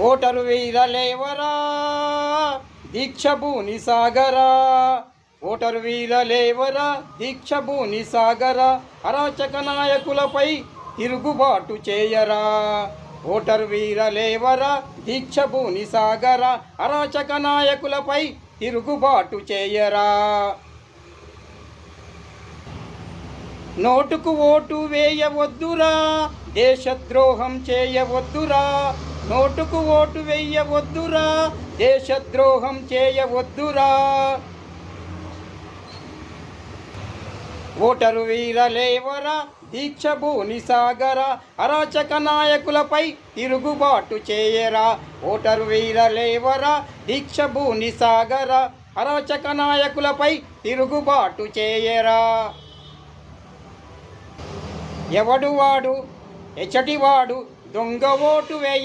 Voter వీరలేవరా? దీక్షభూని సాగరా. Voter వీరలేవరా? దీక్షభూని సాగరా. అరాచక నాయకులపై తిరుగుబాటు చేయరా. ఓటరు వీరలేవరా? దీక్ష భూని సాగరా. అరాచక నాయకులపై తిరుగుబాటు చేయరా. నోటుకు ఓటు వేయవద్దురా దేశద్రోహం చేయవద్దురా. నోటుకు ఓటు వేయవద్దురా దేశద్రోహం చేయవద్దురా. ఓటరు వీరలేవరా దీక్ష భూని సాగర. అరాచక నాయకులపై తిరుగుబాటు చేయరా. ఓటరు వీరలేవరా దీక్ష భూని సాగర. అరాచక నాయకులపై తిరుగుబాటు చేయరా. ఎవడు వాడు? ఎచ్చటివాడు దొంగ ఓటు వేయ